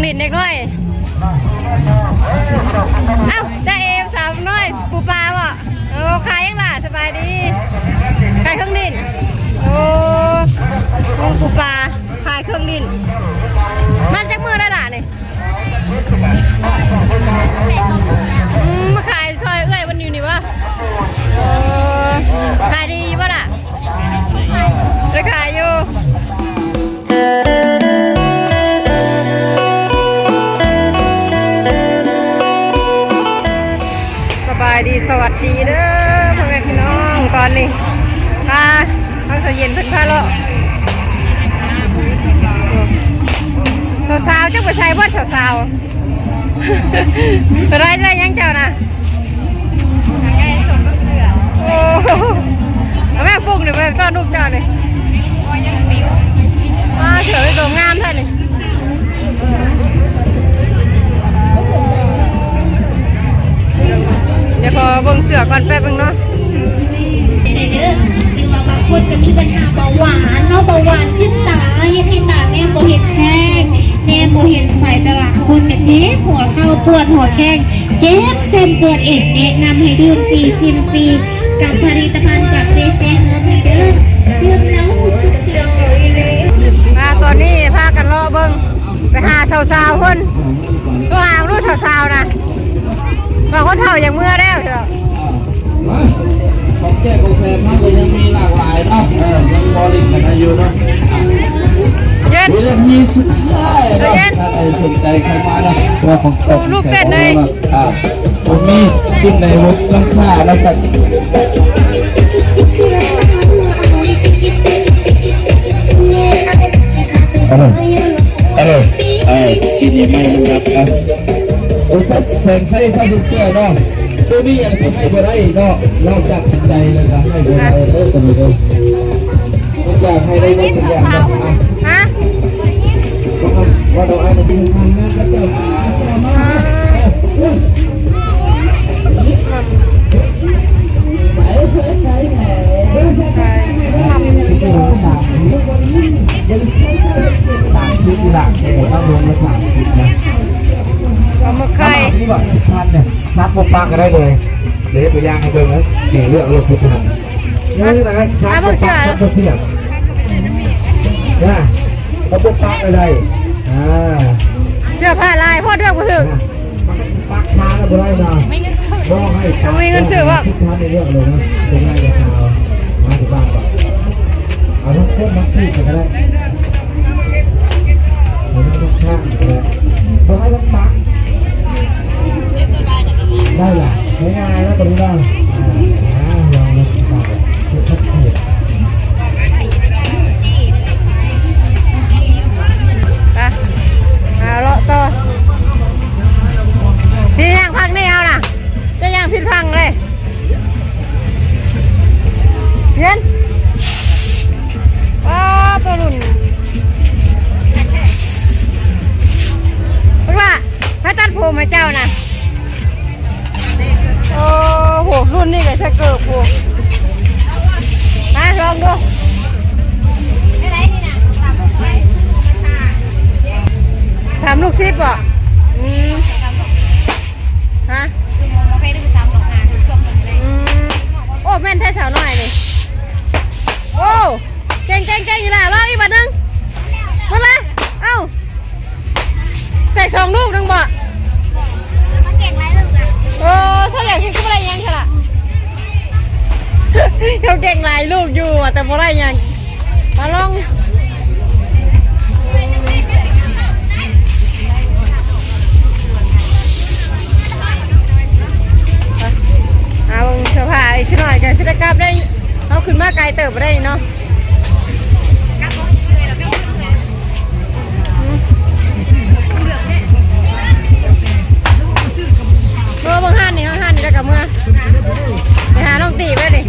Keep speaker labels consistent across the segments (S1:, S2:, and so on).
S1: งดิดเด็กน้อยเอ้าจ้าเอมสาวน้อยปูปลาบ่โอ้ขายยังล่ะสบายดีขายเครื่องดินโอ้วงปูปลาขายเครื่องดินมันจากมือได้ล่ะนี่อืมมาขายซอยเอ้ยวันอยู่นี่วะขายดีวะล่ะจะขายอยู่ บายดีสวัสดีเด้อพ่อแม่พี่น้องตอนนี้พาพักเสเย็นเพิ่นพาเลาะสาวๆจังไปใส่บ่สาวๆไปได้ได้ยังเจ้านะโอ้แม่ปลุกหน่อยวแม่ต้อนลูกเจ้าเลยอ่าเสือไปตัวงามแท้เลย เดี๋ยวขอเบิ่งเสือก่อนแป๊บนึงเนาะ
S2: เด้อคือว่าบางคนก็มีปัญหาเบาหวานเนาะเบาหวานขึ้นตาเฮ็ดให้ตาแนมบ่เห็นแจ้งแนมบ่เห็นสายตลาดคนก็เจ็บหัวเข่าปวดหัวแข้งเจ็บเส้นปวดเอ็นแนะนำให้ดื่มฟรีซิมฟรีกับผลิตภัณฑ์จากเจเจเฮอร์บีเด้อดื่มแล้วรู้สึกดีเลย
S1: มาตอนนี้พากันรอเบิ่งไปหาสาวๆคนตัวหางรู้สาวๆนะ บางคนเฒ่าอย่างเมื่อแล้วเถอะ
S3: ของแก้กาแฟมันก็ยังมีหลากหลายเนาะเออยังบริการกันอยู่เนาะ
S1: เย็น
S3: เดี๋ยวมีสุดท้ายเนาะถ้าใครสนใจเข้ามาเนาะว่าของแก้กาแฟอ่าผมมีสิ่งในมุกลังค่าแล้วกันเออเออเออกินยังไงมันรับนะ โอ้ยแสงใส่ใส่เสื้อเนาะตัวนี้ยังสิให้บ่ได้เนาะนอกจากใจเลยครับให้บ่ได้เออตัวนี้เด้ออยากให้ได้เงินอย่างเดียว
S1: ฮะ
S3: ว่าเราเอาไปดูทางนั้นก็จะ บ
S1: อ
S3: กสิบพันเนี่ยนับปุ๊บปังก็ได้เลยเดี๋ยวตัวอย่างให้เบิ่งนะเดี๋ยวเลือกรถสิบพันนี่นะครับชัดปุ๊บปังชัดปุ๊บเสียบนะแล้วปุ๊บปังก็ได้อ่า
S1: เสื้อผ้าลายพ่อเทือกบ่ถึก
S3: ปักช้าแล้วบ่ได้นะไม่เงินซื้อต้องให้
S1: ทำไมเงินซื้อวะ
S3: คิดทานเรื่องเลยนะเป็นไงราคามาถึงบ้านก่อนเอาทุกคนมาซื้อกันก็ได้เอาทุกข้างก็ได้ต้องให้มันปัก ได้หรอง่ายๆแล้วตรงนี้ได้อ่าลองมาปักทุกข้าง
S1: ไปเอาเลาะต่อพี่ย่างพักนี่เอาน่ะ จะย่างผิดพังเลยเย็นว้าตัวรุ่นพราะว่าพระตัดผมให้เจ้าน่ะ นนี้ก็จะเกิดผูมาลองดูสามลูกซิปอะอืมฮะโอ้แม่นแท้สาวหน่อยนี่โอ้เก่งเก่งเก่งอยู่แล้วรออีกบัดนึงมาเลยเอ้าแตกสองลูกนึงบ่าเก่งหลายลูกอยู่แต่ไม่ได้ยังมาลองเอาเสื้อผ้าอีกหน่อยกันชิได้กลับได้เอาขึ้นมาไกลเติบได้เนาะเมื่อบางห้านนี่บางห้านนี่แล้วกับเมื่อไปหาน้องตีไปดิ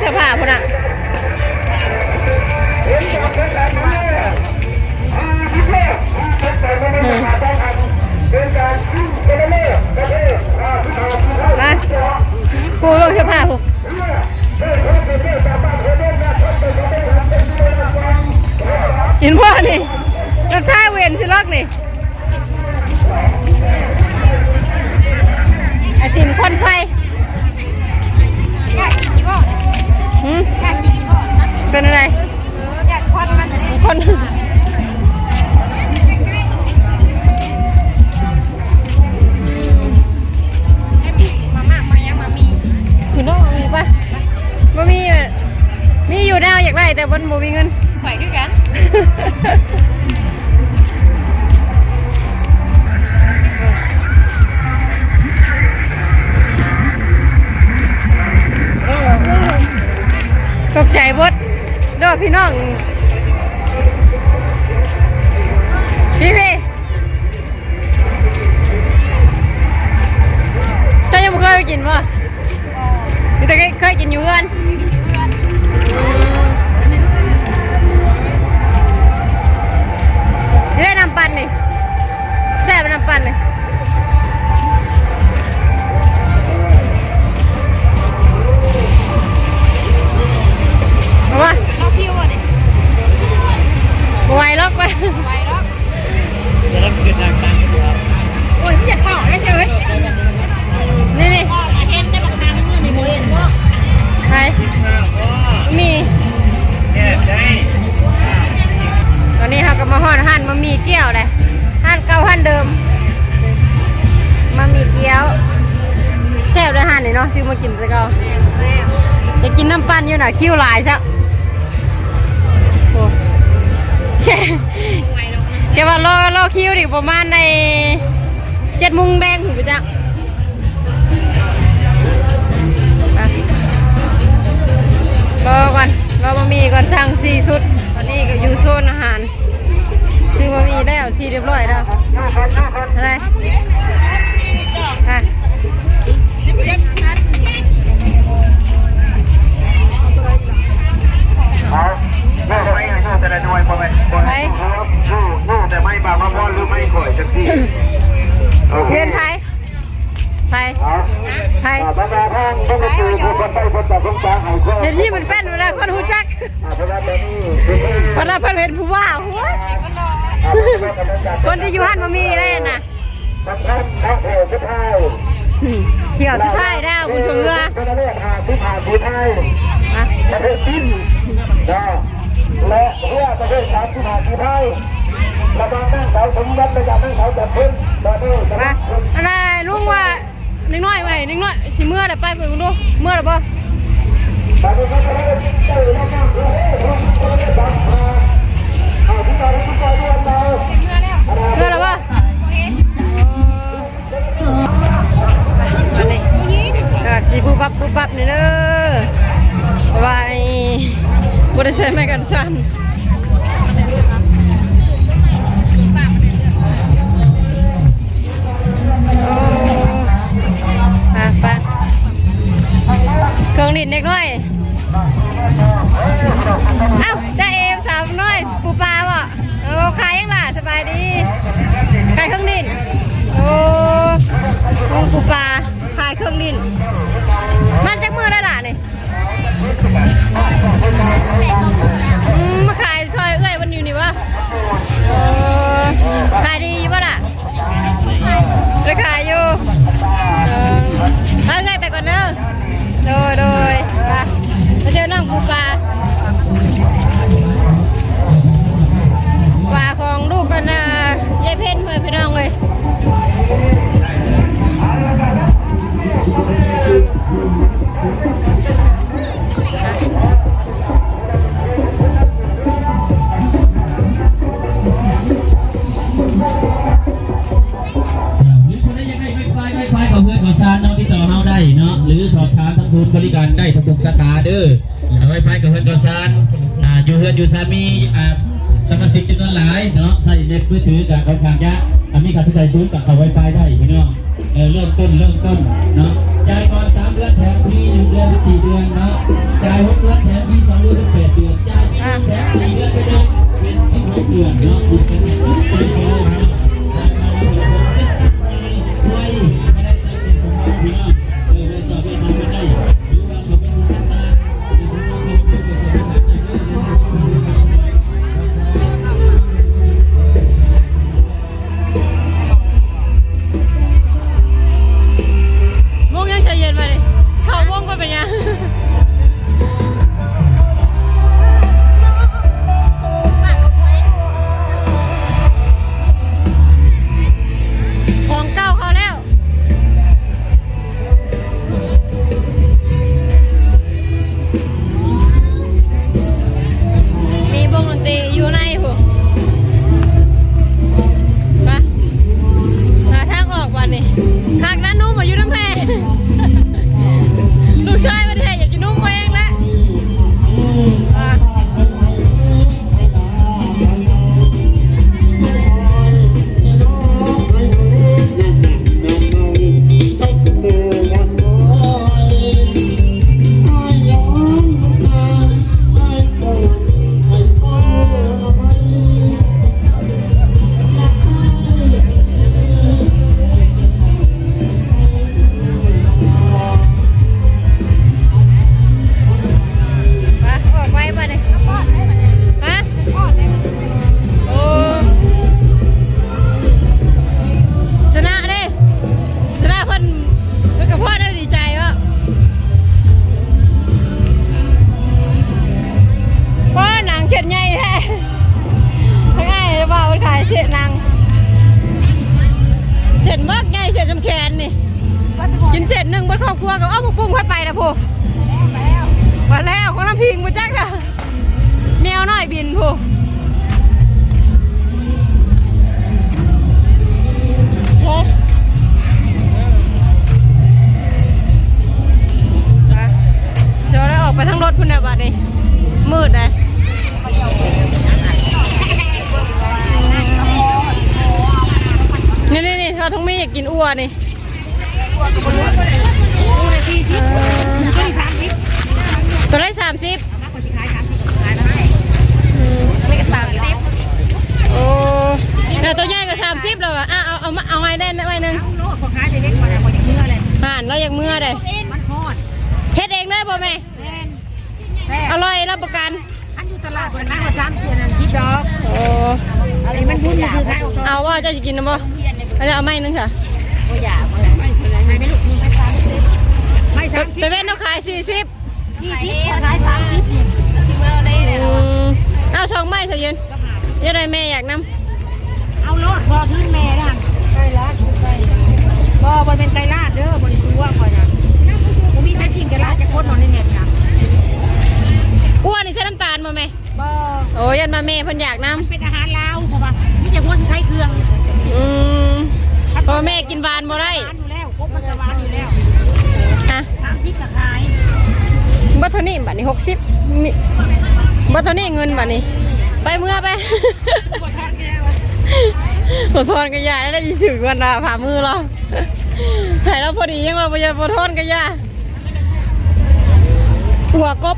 S1: เสื้อผ้าพุ่นอะมากูลงเสื้อผ้ากูเห็นพ่อนี่รถชาเวนสิลอกนี่ไอติมควันไฟ เป็นอะไร ซื้อมากินแต่เก่าจะกินน้ำปั่นอยู่น่ะคิ้วลายซะโอ้แกว่ารอรอคิ้วดิประมาณในเจ็ดโมงแดงถึงไปจ้ะรอก่อนรอมามีก่อนสั่งสี่สุดตอนนี้ก็อยู่โซนอาหารซื้อมามีได้เอาทีเรียบร้อยแล้วอะไรอะ
S4: แต่ละหน่วยบ่แม่นบ่
S1: ไป
S4: โน่โน่แต่ไม่บางมาพ่อหรือไม่ข่อยจังซี่โอเค
S1: เรียนไทยไทย
S4: เอา
S1: ไทย
S4: บรรดาท่านต้องมาดูผู้คนใต้คนตาคนตาให้ข้อ
S1: เห็นที่มันเป็นเวลาคนหูจัก
S4: อ่าเพราะว่าตอนนี้คือไม่
S1: เวลาเพิ่นเห็นผู้ว่าหัว
S4: อ่าเพราะว่ากำลังจะ
S1: คนที่อยู่หันมามีได้น่ะ
S4: ทำท่านนักโหดสุดท้าย
S1: เที่ยวสุดท้ายแล้วคุณชมเรือ
S4: ก็จะเรียกหาที่ผ่านผู้ไทย
S1: อะ
S4: ประเทศจีนนะ และเพื่อประเทศสามที่ผ่านผู้ไทยระบางนั่งเสาสมบัติระยะนั่งเสาจับพื้นตอนนี้จะ
S1: มาอะไรลุงว่านิดหน่อยไหมนิดหน่อยสิเมื่อเดี๋ยวไปไปมึงดูเมื่อหรือเปล่า
S4: เจอแล้วนะเอาที่ตอเรียนเรา
S1: เมื่อหรือเปล่าเกิดสีปุ๊บปั๊บปุ๊บปั๊บนี่เด้อไว้ บริษัทไม่กันสั้นเครื่องดินเด็กน้อย เอ้าจ้าเอมสาวน้อย ปูปลาบ่เออขายยังล่ะสบายดีขายเครื่องดิน โอ้ปูปลาขายเครื่องดิน มันจากมือได้ล่ะนี่ อืมมาขายซอยเอ้ยวันอยู่นี่วะเออขายดีอยู่ปะล่ะจะขายอยู่เออเอาเอ้ยไปก่อนเด้อโดยโดยไปไปเจอน้องปูปลาปลาของลูกกันนะยายเพ่นเพื่อนพี่น้องเลย
S5: พื่อนของซานอ่าอยู่เพื่อนอยู่ซานมีอ่าสมาชิกจำนวนหลายเนาะใช้เน็ตมือถือกับค่อนข้างยากอ่ามีค่าใช้จ่ายสูงกับเข้าไวไฟได้พี่น้องเออเริ่มต้นเริ่มต้นเนาะจ่ายก่อนสามเดือนแถมฟรีหนึ่งเดือนสี่เดือนเนาะจ่ายหกเดือนแถมฟรีสองเดือนเป็นแปดเดือนจ่ายฟรีแถมสี่เดือนไปเลยเป็นสิบหกเดือนเนาะ กินเส
S1: ร็จหนึ่งบนครอบครัวกับอ้อมปุ้งค่อยไปนะพูมาแล้วคนละพิงมาจักอะแมวน้อยบินพูโอ้ไปเดี๋ยวได้ออกไปทั้งรถพุ่นเนี่ยบัดนี้มืดเลยนี่นี่นี่เราทั้งมีอยากกินอ้วนี่ ตัวได้สามสิบไม่ก็สามสิบโอ้แต่ตัวใหญ่ก็สามสิบแล้วอะอะเอาเอามาเอาไว้ได้ไว้หนึ่งห่านเราอยากเมื่อเลยเฮ็ดเองเลยบ่แม่อร่อยรับประกัน
S6: อันอยู่ตลาดคนนั่งมาสามเดือนนั่นคิดดอก
S1: โอ้
S6: อันนี้มันบุญซื้อขายออก
S1: เอาว่าเจะจะกินนะบ่เอาจะเอาไม้หนึงค่ะ
S6: ไม่สามสิบไป
S1: เว้นเราขายสี่สิบ
S6: ยี่สิบขายสามสิบนี่
S1: เอาสองไม้เถอะยืนยังไงแม่อยากน
S6: เอาโลดพอขึ้นแม่ด้านไก่ลาดไก่บ่บนเป็นไก่ลาดเด้อบนตัวคอยนะผมมีใครกินไก่ลาดจะโคตรนอนในเน็ตนะำ
S1: อ้วนนี่ใช้น้ำตาลบ่แม่
S6: บ่
S1: โอ้ยันมาแม่เพิ่นอยากน
S6: เป็นอาหารลาวเพราะว่ามีแต่หัวสิไทยเครื่องำ
S1: อืมเพราะว่าแม่กินหวานบ่ได้
S6: หวานอยู่แล้วครบมันจะหวานอยู่แล้ว
S1: อะ
S6: สามสิบกับขาย
S1: บัตเท่านี้บัตรนี้หกสิบมีบัตรเท่านี้เงินบัตรนี้ ไปเมื่อไป
S6: ปวดท้องแก้ว
S1: ปวดทอนกันยาได้ได้ยินถึงวันละผ่ามือเราหายแล้วพอดียังว่าปวดปวดทอนกันยาหัวกบ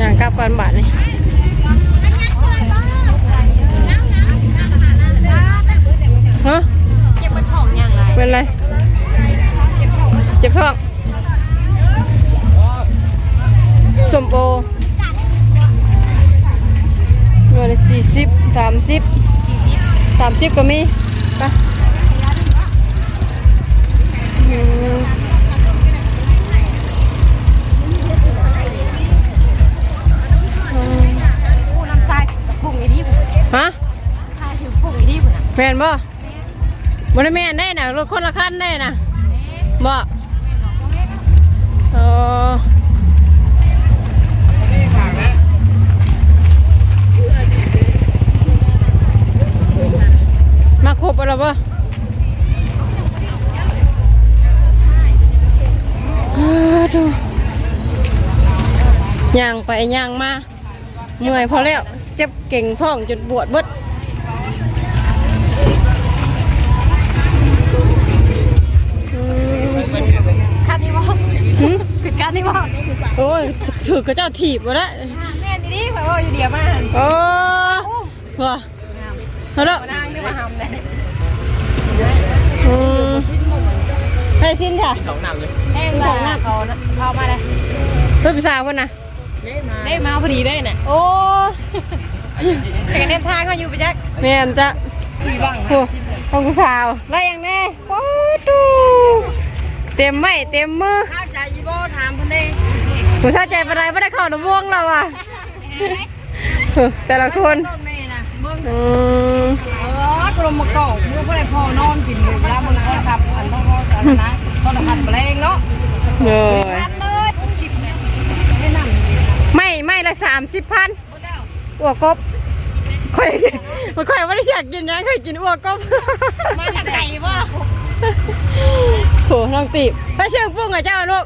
S1: อย่างกลับก่อนบาทนี่ฮะ
S6: เจ็บปวดท้องยังไง
S1: เป็นไรเจ็บท้องสมโอวันสี่สิบสามสิบสามสิบก็มี ฮะ
S6: ทายถึงพุ่งอีที่ผมนะ
S1: แม่นบ่บ่ได้แม่นได้น่ะรถคนละคันได้น่ะบ่เออมาครบแล้วบ่ดูย่างไปย่างมาเมื่อยพอแล้ว เจ็บเก่งท้องจนปวดเบิดอืม
S6: คันนี้บ่
S1: หึ
S6: คือการนี้บ่
S1: โอ้ยถือก็เจ้าถีบหมดแล้ว
S6: แม่นี่ดิข่อยว่าอยู่เดียวมา
S1: โอ้ว้าเอาละ
S6: นางนี่มาหำเลย
S1: อืมให้สิ้นค่ะ
S6: แห้งว่าเขาเข้ามาเลย
S1: เพื่อนผู้สาวคนน่ะ
S6: ได้มาพอดีได้น่ะ
S1: โอ้
S6: แต่กันเดินทางก็อยู่ไปจัก
S1: แม่นจะ
S6: สี่บัง
S1: โอ้ของผู้สาวได้ยังแน่โอ้ดูเต็มไม่เต็มมือ
S6: ข้าวใจอีบ่ถามเพิ่นได้
S1: ผู้ชายใจปานใดไม่ได้เข้าหนุ่มวงเราอะเออแต่ละคน
S6: ต้นแม่น่ะเบิ่ง
S1: อืม
S6: เออกรมมะกอกเมื่อบ่ได้พอนอนกินอยู่แล้วมันก็ขับอันต้องพออันนะต้องขับแรงเนาะ
S1: เลย
S6: ขับเลยคิดเนี่ยไม่นั่ง
S1: ไม่ไม่ละสามสิบพัน
S6: บ่ได้
S1: อ้วกกบ ค่อยมันค่อยไม่ได้อยากกินนะเคยกินอ้วกกบ
S6: มาจากไหนบ่
S1: โหน้องตีบไปเชื่อปุ้งกับเจ้าลูก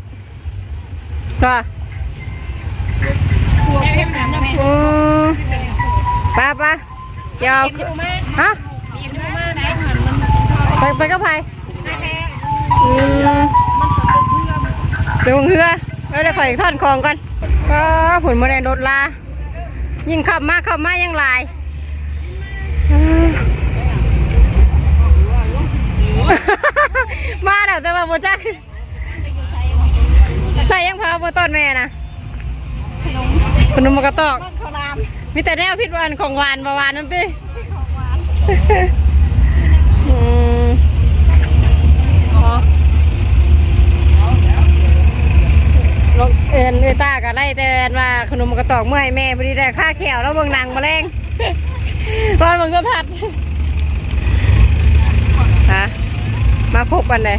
S1: ก็
S6: ให้ให้มันนำแม่
S1: อืมไป้าป้าเดี๋ยว
S6: เดี๋ยวมา
S1: ฮะ
S6: เดี๋ยวมาไหนหันมัน
S1: ไปไปกับไผ
S6: แท้
S1: อืมเดี๋ยวมึงเฮือแล้วเดี๋ยวข่อยท่อนคองกันก็ผลมะแดงโดดลายิ่งขับมาขับมายังหลายอืม มาแล้วแต่ว่า โมจักใส่ยังพาโมต้นแม่นะขนมมกระตอก
S6: ข้าวราม
S1: มีแต่แนวพิษหวานของหวานบาหวานนั่นพี่อืมอ๋อลงเอ็นเอตาก็ไล่แต่ว่าขนมกระตอกเมื่อให้แม่พอดีแต่ค่าแขวแล้วเบิ่งหนังมาแรงร้อนเบิ่งโทรทัศน์ฮะมาพบกันเลย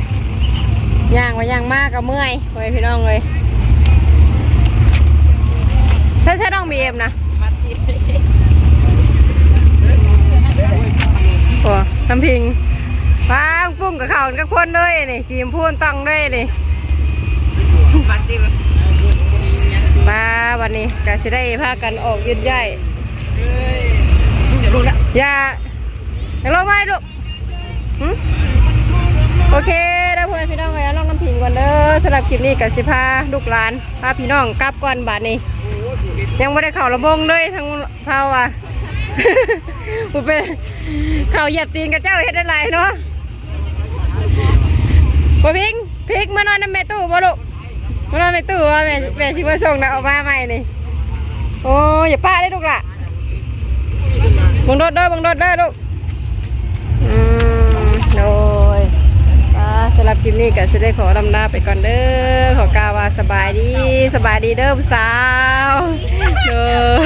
S1: ย่างมาย่างมากกับเมื่อยไว้พี่น้องเลยถ้าใช่น้องบีเอ็มนะโอ้น้ำพิงฟางปุ้งกับเขากับคนเลยนี่สีชมพูตังด้วยนี่มาวันนี้ก็สิได้พากันออกยืดใหญ่อย่าอย่าลงมาลูกหึ โอเคได้พ่อแม่พี่น้องไว้น้องน้ำพิงก่อนเด้อสำหรับคลิปนี้กับสิพาลูกหลานพาพี่น้องกลับก่อนบาดนี้ ยังไม่ได้เข่าระบงเลยทั้งเผาอะผมเป็นเข่าเหยียบตีนกับเจ้าเฮ็ดอะไรเนาะบ่พิงพิกมานอนน้ำแม่ตู้บ่ลูกมานอนแม่ตู้ว่าแม่แม่ชิมาส่งนะออกมาใหม่นี่โอ้ยอย่าป้าได้ลูกล่ะบังรถเด้อบังรถเด้อลูกอืมโดยอ่า สำหรับคลิปนี้ก็จะได้ขอลำลาไปก่อนเด้อขอกาวาสบายดีสบายดีเด้อสาวเด้อ